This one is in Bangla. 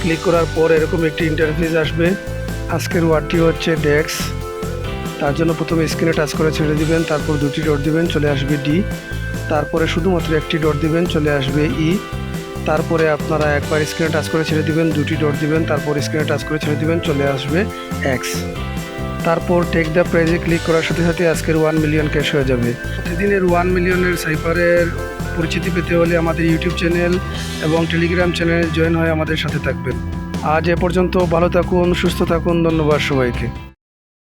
ক্লিক করার পর এরকম একটি ইন্টারফেস আসবে। আজকের ওয়ার্ডটি হচ্ছে ডেক্স তার জন্য প্রথমে স্ক্রিনে টাচ করে ছেড়ে দিবেন, তারপর দুটি ডট দিবেন, চলে আসবে ডি তারপরে শুধুমাত্র একটি ডট দিবেন, চলে আসবে ই তারপরে আপনারা একবার স্ক্রিনে টাচ করে ছেড়ে দিবেন, দুটি ডট দিবেন, তারপর স্ক্রিনে টাচ করে ছেড়ে দিবেন, চলে আসবে এক্স তারপর টেক দ্য প্রাইজে ক্লিক করার সাথে সাথে আজকের ওয়ান মিলিয়ন ক্যাশ হয়ে যাবে। প্রতিদিনের ওয়ান মিলিয়নের সাইফারের পরিচিতি পেতে হলে আমাদের ইউটিউব চ্যানেল এবং টেলিগ্রাম চ্যানেলে জয়েন হয়ে আমাদের সাথে থাকবেন। আজ এ পর্যন্ত ভালো থাকুন, সুস্থ থাকুন, ধন্যবাদ সবাইকে।